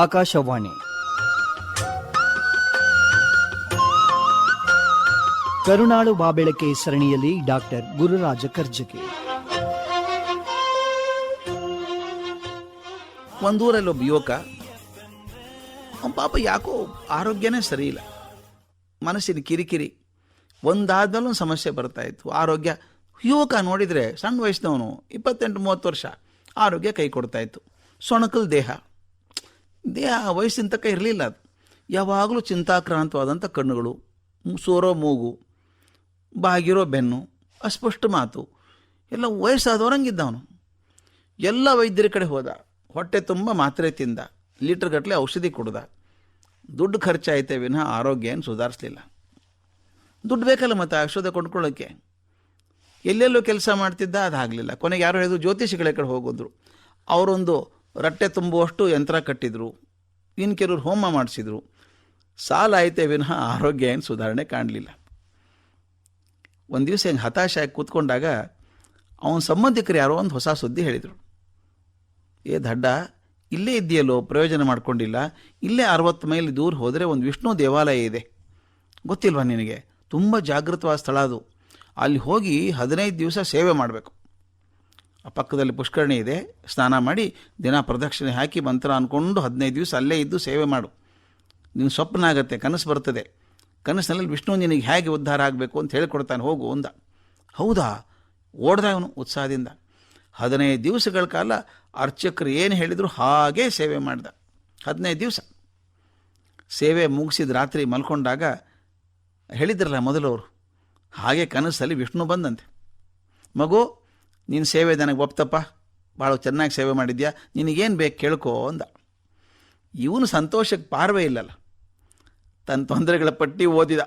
ಆಕಾಶವಾಣಿ. ಕರುಣಾಳು ಬಾಬೆಳಕೆ ಸರಣಿಯಲ್ಲಿ ಡಾಕ್ಟರ್ ಗುರುರಾಜ ಕರ್ಜಗಿ ಒಂದೂರಲ್ಲಿ ಒಬ್ಬ ಯುವಕ ಪಾಪ ಯಾಕೋ ಆರೋಗ್ಯನೇ ಸರಿ ಇಲ್ಲ ಮನಸ್ಸಿನ ಕಿರಿಕಿರಿ, ಒಂದಾದ್ಮೇಲೆ ಒಂದು ಸಮಸ್ಯೆ ಬರ್ತಾ ಇತ್ತು. ಆರೋಗ್ಯ, ಯುವಕ ನೋಡಿದರೆ ಸಣ್ಣ ವಯಸ್ಸಿನವನು, ಇಪ್ಪತ್ತೆಂಟು ಮೂವತ್ತು ವರ್ಷ, ಆರೋಗ್ಯ ಕೈ ಕೊಡ್ತಾ ಇತ್ತು. ಸೊಣಕಲ್ ದೇಹ. ದೇಹ ವಯಸ್ಸಿನ ತಕ್ಕ ಇರಲಿಲ್ಲ ಅದು. ಯಾವಾಗಲೂ ಚಿಂತಾಕ್ರಾಂತವಾದಂಥ ಕಣ್ಣುಗಳು, ಸೋರೋ ಮೂಗು, ಬಾಗಿರೋ ಬೆನ್ನು, ಅಸ್ಪಷ್ಟ ಮಾತು, ಎಲ್ಲ ವಯಸ್ಸಾದವರಂಗಿದ್ದವನು ಎಲ್ಲ ವೈದ್ಯರ ಕಡೆ ಹೋದ. ಹೊಟ್ಟೆ ತುಂಬ ಮಾತ್ರೆ ತಿಂದ. ಲೀಟರ್ ಗಟ್ಟಲೆ ಔಷಧಿ ಕುಡ್ದ. ದುಡ್ಡು ಖರ್ಚಾಯಿತೆ ವಿನಃ ಆರೋಗ್ಯ ಏನು ಸುಧಾರಿಸಲಿಲ್ಲ. ದುಡ್ಡು ಬೇಕಲ್ಲ ಮತ್ತು ಔಷಧ ಕೊಂಡ್ಕೊಳ್ಳೋಕ್ಕೆ ಎಲ್ಲೆಲ್ಲೋ ಕೆಲಸ ಮಾಡ್ತಿದ್ದ, ಅದಾಗಲಿಲ್ಲ. ಕೊನೆಗೆ ಯಾರು ಹೇಳಿದ್ರು, ಜ್ಯೋತಿಷಿಗಳ ಕಡೆ ಹೋಗೋದ್ರು. ಅವರೊಂದು ರಟ್ಟೆ ತುಂಬುವಷ್ಟು ಯಂತ್ರ ಕಟ್ಟಿದ್ರು. ಇನ್ನು ಕೆಲವರು ಹೋಮ ಮಾಡಿಸಿದ್ರು. ಸಾಲ ಆಯಿತೆ ವಿನಃ ಆರೋಗ್ಯ ಏನು ಸುಧಾರಣೆ ಕಾಣಲಿಲ್ಲ. ಒಂದು ದಿವಸ ಹೆಂಗೆ ಹತಾಶ ಆಗಿ ಕೂತ್ಕೊಂಡಾಗ ಅವನ ಸಂಬಂಧಿಕರು ಯಾರೋ ಒಂದು ಹೊಸ ಸುದ್ದಿ ಹೇಳಿದರು. ಏ ದಡ್ಡ, ಇಲ್ಲೇ ಇದೆಯಲ್ಲೋ ಪ್ರಯೋಜನ ಮಾಡ್ಕೊಂಡಿಲ್ಲ. ಇಲ್ಲೇ ಅರವತ್ತು ಮೈಲಿ ದೂರ ಹೋದರೆ ಒಂದು ವಿಷ್ಣು ದೇವಾಲಯ ಇದೆ. ಗೊತ್ತಿಲ್ವಾ ನಿನಗೆ? ತುಂಬ ಜಾಗೃತವಾದ ಸ್ಥಳ ಅದು. ಅಲ್ಲಿ ಹೋಗಿ ಹದಿನೈದು ದಿವಸ ಸೇವೆ ಮಾಡಬೇಕು. ಆ ಪಕ್ಕದಲ್ಲಿ ಪುಷ್ಕರಣಿ ಇದೆ, ಸ್ನಾನ ಮಾಡಿ ದಿನ ಪ್ರದಕ್ಷಿಣೆ ಹಾಕಿ ಮಂತ್ರ ಅಂದ್ಕೊಂಡು ಹದಿನೈದು ದಿವಸ ಅಲ್ಲೇ ಇದ್ದು ಸೇವೆ ಮಾಡು. ನಿನ್ನ ಸ್ವಪ್ನ ಆಗುತ್ತೆ ಕನಸು ಬರ್ತದೆ. ಕನಸಿನಲ್ಲಿ ವಿಷ್ಣು ನಿನಗೆ ಹೇಗೆ ಉದ್ಧಾರ ಆಗಬೇಕು ಅಂತ ಹೇಳಿಕೊಡ್ತಾನೆ, ಹೋಗು ಅಂದ. ಹೌದಾ? ಓಡ್ದ ಅವನು ಉತ್ಸಾಹದಿಂದ. ಹದಿನೈದು ದಿವಸಗಳ ಕಾಲ ಅರ್ಚಕರು ಏನು ಹೇಳಿದರು ಹಾಗೇ ಸೇವೆ ಮಾಡ್ದ. ಹದಿನೈದು ದಿವಸ. ಸೇವೆ ಮುಗಿಸಿದ ರಾತ್ರಿ ಮಲ್ಕೊಂಡಾಗ ಹೇಳಿದ್ರಲ್ಲ ಮೊದಲವರು ಹಾಗೆ ಕನಸಲ್ಲಿ ವಿಷ್ಣು ಬಂದಂತೆ. ಮಗು ನಿನ್ನ ಸೇವೆ ನನಗೆ ಒಪ್ತಪ್ಪ? ಭಾಳ ಚೆನ್ನಾಗಿ ಸೇವೆ ಮಾಡಿದ್ಯಾ? ನಿನಗೇನು ಬೇಕು ಕೇಳ್ಕೋ ಅಂದ. ಇವನು ಸಂತೋಷಕ್ಕೆ ಪಾರ್ವೇ ಇಲ್ಲಲ್ಲ. ತನ್ನ ತೊಂದರೆಗಳ ಪಟ್ಟಿ ಓದಿದ.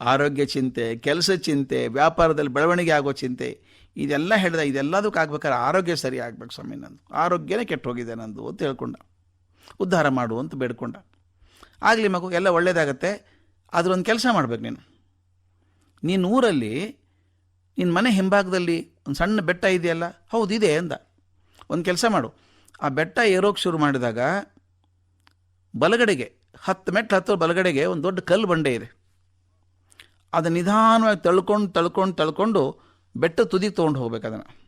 ಆರೋಗ್ಯ ಚಿಂತೆ, ಕೆಲಸ ಚಿಂತೆ, ವ್ಯಾಪಾರದಲ್ಲಿ ಬೆಳವಣಿಗೆ ಆಗೋ ಚಿಂತೆ, ಇದೆಲ್ಲ ಹೇಳಿದ, ಇದೆಲ್ಲದಕ್ಕೆ ಆಗ್ಬೇಕಾದ್ರೆ ಆರೋಗ್ಯ ಸರಿ ಆಗ್ಬೇಕು ಸ್ವಾಮಿ ನಂದು. ಆರೋಗ್ಯನೇ ಕೆಟ್ಟು ಹೋಗಿದೆ ನಂದು ಅಂತ ಹೇಳ್ಕೊಂಡ. ಉದ್ಧಾರ ಮಾಡು ಅಂತ ಬೇಡ್ಕೊಂಡ. ಆಗಲಿ ಮಗು, ಎಲ್ಲ ಒಳ್ಳೇದಾಗತ್ತೆ, ಆದ್ರೆ ಒಂದು ಕೆಲಸ ಮಾಡ್ಬೇಕು ನೀನು. ನೀನು ಊರಲ್ಲಿ ನಿನ್ನ ಮನೆ ಹಿಂಭಾಗದಲ್ಲಿ ಒಂದು ಸಣ್ಣ ಬೆಟ್ಟ ಇದೆಯಲ್ಲ? ಹೌದು, ಇದೆ ಅಂದ. ಒಂದು ಕೆಲಸ ಮಾಡು. ಆ ಬೆಟ್ಟ ಏರೋಕ್ಕೆ ಶುರು ಮಾಡಿದಾಗ ಬಲಗಡೆಗೆ, ಹತ್ತು ಮೆಟ್ಲು ಹತ್ತು ಬಲಗಡೆಗೆ ಒಂದು ದೊಡ್ಡ ಕಲ್ಲು ಬಂಡೆ ಇದೆ. ಅದು ನಿಧಾನವಾಗಿ ತಳ್ಕೊಂಡು ತಳ್ಕೊಂಡು ತಳ್ಕೊಂಡು ಬೆಟ್ಟ ತುದಿಗೆ ತೊಗೊಂಡು ಹೋಗ್ಬೇಕು ಅದನ್ನು.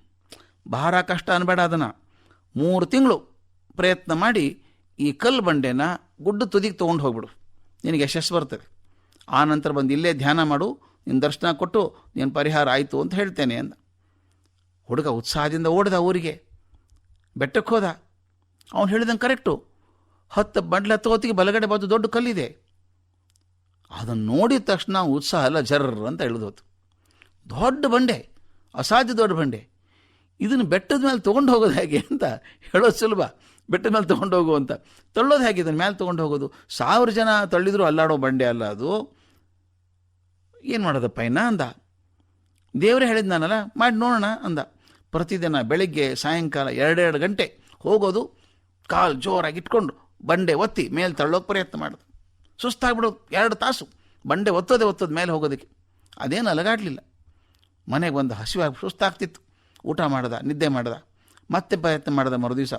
ಭಾರ ಕಷ್ಟ ಅನ್ಬೇಡ ಅದನ್ನು. ಮೂರು ತಿಂಗಳು ಪ್ರಯತ್ನ ಮಾಡಿ ಈ ಕಲ್ಲು ಬಂಡೆನ ಗುಡ್ಡ ತುದಿಗೆ ತೊಗೊಂಡು ಹೋಗ್ಬಿಡು. ನಿನಗೆ ಯಶಸ್ಸು ಬರ್ತದೆ. ಆ ನಂತರ ಬಂದು ಇಲ್ಲೇ ಧ್ಯಾನ ಮಾಡು ನಿನ್ನ ದರ್ಶನ ಕೊಟ್ಟು ನಿನ್ನ ಪರಿಹಾರ ಆಯಿತು ಅಂತ ಹೇಳ್ತೇನೆ ಅಂದ. ಹುಡುಗ ಉತ್ಸಾಹದಿಂದ ಓಡಿದ ಊರಿಗೆ. ಬೆಟ್ಟಕ್ಕೆ ಹೋದ. ಅವನು ಹೇಳಿದಂಗೆ ಕರೆಕ್ಟು. ಹತ್ತು ಬಂಡ್ಲ ಹತ್ತು ಹೊತ್ತಿಗೆ ಬಲಗಡೆ ಬಂದು ದೊಡ್ಡ ಕಲ್ಲಿದೆ. ಅದನ್ನು ನೋಡಿದ ತಕ್ಷಣ ಉತ್ಸಾಹ ಎಲ್ಲ ಜರ್ರ ಅಂತ ಇಳಿದೋತು ದೊಡ್ಡ ಬಂಡೆ, ಅಸಾಧ್ಯ ದೊಡ್ಡ ಬಂಡೆ. ಇದನ್ನು ಬೆಟ್ಟದ ಮೇಲೆ ತೊಗೊಂಡು ಹೋಗೋದು ಹೇಗೆ ಅಂತ ಹೇಳೋದು ಸುಲಭ. ಬೆಟ್ಟದ ಮೇಲೆ ತೊಗೊಂಡು ಹೋಗು ಅಂತ. ತಳ್ಳೋದು ಹೇಗೆ ಇದನ್ನು ಮೇಲೆ ತೊಗೊಂಡು ಹೋಗೋದು? ಸಾವಿರ ಜನ ತಳ್ಳಿದ್ರು ಅಲ್ಲಾಡೋ ಬಂಡೆ ಅಲ್ಲ ಅದು. ಏನು ಮಾಡೋದಪ್ಪ ಇನ್ನ ಅಂದ. ದೇವರೇ ಹೇಳಿದ್ ನಾನಲ್ಲ, ಮಾಡಿ ನೋಡೋಣ ಅಂದ. ಪ್ರತಿದಿನ ಬೆಳಿಗ್ಗೆ ಸಾಯಂಕಾಲ ಎರಡೆರಡು ಗಂಟೆ ಹೋಗೋದು ಕಾಲು ಜೋರಾಗಿ ಇಟ್ಕೊಂಡು ಬಂಡೆ ಒತ್ತಿ ಮೇಲೆ ತಳ್ಳೋಕೆ ಪ್ರಯತ್ನ ಮಾಡೋದು. ಸುಸ್ತಾಗ್ಬಿಡೋದು ಎರಡು ತಾಸು ಬಂಡೆ ಒತ್ತೋದೆ ಒತ್ತೋದು ಮೇಲೆ ಹೋಗೋದಕ್ಕೆ. ಅದೇನು ಅಲಗಾಡಲಿಲ್ಲ. ಮನೆಗೆ ಬಂದು ಹಸಿವಾಗಿ ಸುಸ್ತಾಗ್ತಿತ್ತು. ಊಟ ಮಾಡ್ದ, ನಿದ್ದೆ ಮಾಡ್ದ, ಮತ್ತೆ ಪ್ರಯತ್ನ ಮಾಡಿದ ಮರುದಿವಸ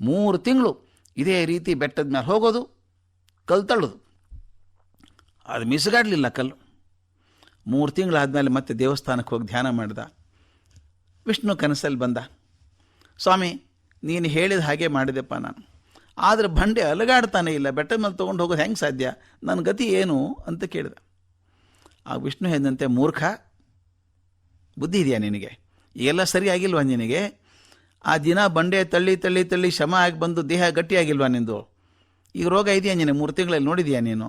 ಮೂರು ತಿಂಗಳು ಇದೇ ರೀತಿ ಬೆಟ್ಟದ ಮೇಲೆ ಹೋಗೋದು, ಕಲ್ಲು ತಳ್ಳೋದು. ಅದು ಮಿಸ್ಗಾಡಲಿಲ್ಲ ಕಲ್ಲು. ಮೂರು ತಿಂಗಳಾದಮೇಲೆ ಮತ್ತೆ ದೇವಸ್ಥಾನಕ್ಕೆ ಹೋಗಿ ಧ್ಯಾನ ಮಾಡ್ದ. ವಿಷ್ಣು ಕನಸಲ್ಲಿ ಬಂದ. ಸ್ವಾಮಿ, ನೀನು ಹೇಳಿದ ಹಾಗೆ ಮಾಡಿದೆಪ್ಪ ನಾನು. ಆದರೆ ಬಂಡೆ ಅಲಗಾಡ್ತಾನೆ ಇಲ್ಲ ಬೆಟ್ಟದ ಮೇಲೆ ತೊಗೊಂಡು ಹೋಗೋದು ಹೆಂಗೆ ಸಾಧ್ಯ? ನನ್ನ ಗತಿ ಏನು ಅಂತ ಕೇಳಿದ. ಆ ವಿಷ್ಣು ಹೇಳಿದಂತೆ, ಮೂರ್ಖ, ಬುದ್ಧಿ ಇದೆಯಾ ನಿನಗೆ? ಎಲ್ಲ ಸರಿಯಾಗಿಲ್ವಾ ನಿನಗೆ? ಆ ದಿನ ಬಂಡೆ ತಳ್ಳಿ ತಳ್ಳಿ ತಳ್ಳಿ ಶಮ ಆಗಿ ಬಂದು ದೇಹ ಗಟ್ಟಿಯಾಗಿಲ್ವಾ ನಿಂದು? ಈಗ ರೋಗ ಇದೆಯಾ ನೀನು ಮೂರು ತಿಂಗಳಲ್ಲಿ ನೋಡಿದ್ಯಾ ನೀನು?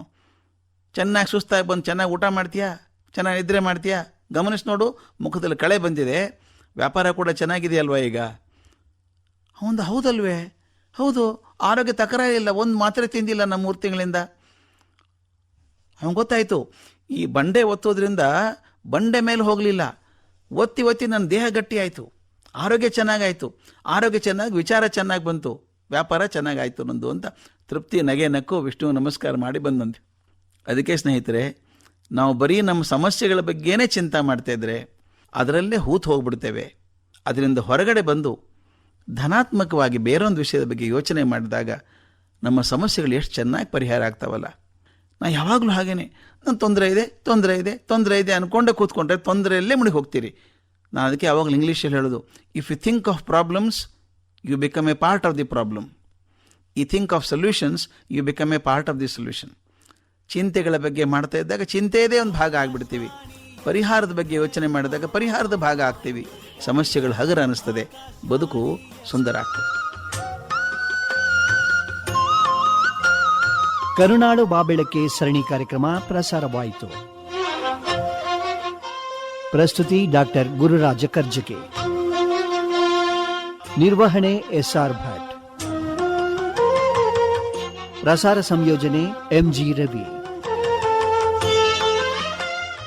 ಚೆನ್ನಾಗಿ ಸುಸ್ತಾಗಿ ಬಂದು ಚೆನ್ನಾಗಿ ಊಟ ಮಾಡ್ತೀಯಾ? ಚೆನ್ನಾಗಿ ನಿದ್ರೆ ಮಾಡ್ತೀಯಾ? ಗಮನಿಸಿ ನೋಡು, ಮುಖದಲ್ಲಿ ಕಳೆ ಬಂದಿದೆ. ವ್ಯಾಪಾರ ಕೂಡ ಚೆನ್ನಾಗಿದೆಯಲ್ವಾ ಈಗ? ಹೌದು ಹೌದಲ್ವೇ? ಹೌದು, ಆರೋಗ್ಯ ತಕರಾರಿಲ್ಲ ಒಂದು ಮಾತ್ರೆ ತಿಂದಿಲ್ಲ ನಮ್ಮ ಮೂರು ತಿಂಗಳಿಂದ. ಅವನು ಗೊತ್ತಾಯಿತು, ಈ ಬಂಡೆ ಒತ್ತೋದ್ರಿಂದ ಬಂಡೆ ಮೇಲೆ ಹೋಗಲಿಲ್ಲ. ಒತ್ತಿ ಒತ್ತಿ ನನ್ನ ದೇಹ ಗಟ್ಟಿಯಾಯಿತು. ಆರೋಗ್ಯ ಚೆನ್ನಾಗಾಯಿತು. ಆರೋಗ್ಯ ಚೆನ್ನಾಗಿ, ವಿಚಾರ ಚೆನ್ನಾಗಿ ಬಂತು. ವ್ಯಾಪಾರ ಚೆನ್ನಾಗಾಯಿತು ನಂದು ಅಂತ ತೃಪ್ತಿ, ನಗೆ, ನಕ್ಕು, ವಿಷ್ಣು ನಮಸ್ಕಾರ ಮಾಡಿ ಬಂದಂತೆ. ಅದಕ್ಕೆ ಸ್ನೇಹಿತರೆ, ನಾವು ಬರೀ ನಮ್ಮ ಸಮಸ್ಯೆಗಳ ಬಗ್ಗೆನೇ ಚಿಂತೆ ಮಾಡ್ತಾ ಇದ್ರೆ ಅದರಲ್ಲೇ ಹೂತು ಹೋಗ್ಬಿಡ್ತೇವೆ. ಅದರಿಂದ ಹೊರಗಡೆ ಬಂದು ಧನಾತ್ಮಕವಾಗಿ ಬೇರೊಂದು ವಿಷಯದ ಬಗ್ಗೆ ಯೋಚನೆ ಮಾಡಿದಾಗ ನಮ್ಮ ಸಮಸ್ಯೆಗಳು ಎಷ್ಟು ಚೆನ್ನಾಗಿ ಪರಿಹಾರ ಆಗ್ತಾವಲ್ಲ. ನಾ ಯಾವಾಗಲೂ ಹಾಗೇನೆ ನನ್ನ ತೊಂದರೆ ಇದೆ ತೊಂದರೆ ಇದೆ ತೊಂದರೆ ಇದೆ ಅಂದ್ಕೊಂಡೇ ಕೂತ್ಕೊಂಡ್ರೆ ತೊಂದರೆಯಲ್ಲೇ ಮುಳುಗಿ ಹೋಗ್ತೀರಿ ನಾನು ಅದಕ್ಕೆ ಯಾವಾಗಲೂ ಇಂಗ್ಲೀಷಲ್ಲಿ ಹೇಳೋದು if you think of problems you become a part of the problem ಈ think of solutions you become a part of the solution ಚಿಂತೆಗಳ ಬಗ್ಗೆ ಮಾಡ್ತಾ ಇದ್ದಾಗ ಚಿಂತೆಯದೇ ಒಂದು ಭಾಗ ಆಗಿಬಿಡ್ತೀವಿ. ಪರಿಹಾರದ ಬಗ್ಗೆ ಯೋಚನೆ ಮಾಡಿದಾಗ ಪರಿಹಾರದ ಭಾಗ ಆಗ್ತೀವಿ. ಸಮಸ್ಯೆಗಳು ಹಗರ ಅನ್ನಿಸ್ತದೆ ಬದುಕು ಸುಂದರ ಆಗ್ತದೆ. ಕರುನಾಡು ಬಾಬೆಳಕ್ಕೆ ಸರಣಿ ಕಾರ್ಯಕ್ರಮ ಪ್ರಸಾರವಾಯಿತು. ಪ್ರಸ್ತುತಿ ಡಾಕ್ಟರ್ ಗುರುರಾಜ ಕರ್ಜಕೆ. ನಿರ್ವಹಣೆ ಎಸ್ಆರ್ ಭಟ್. ಪ್ರಸಾರ ಸಂಯೋಜನೆ ಎಂಜಿ ರವಿ.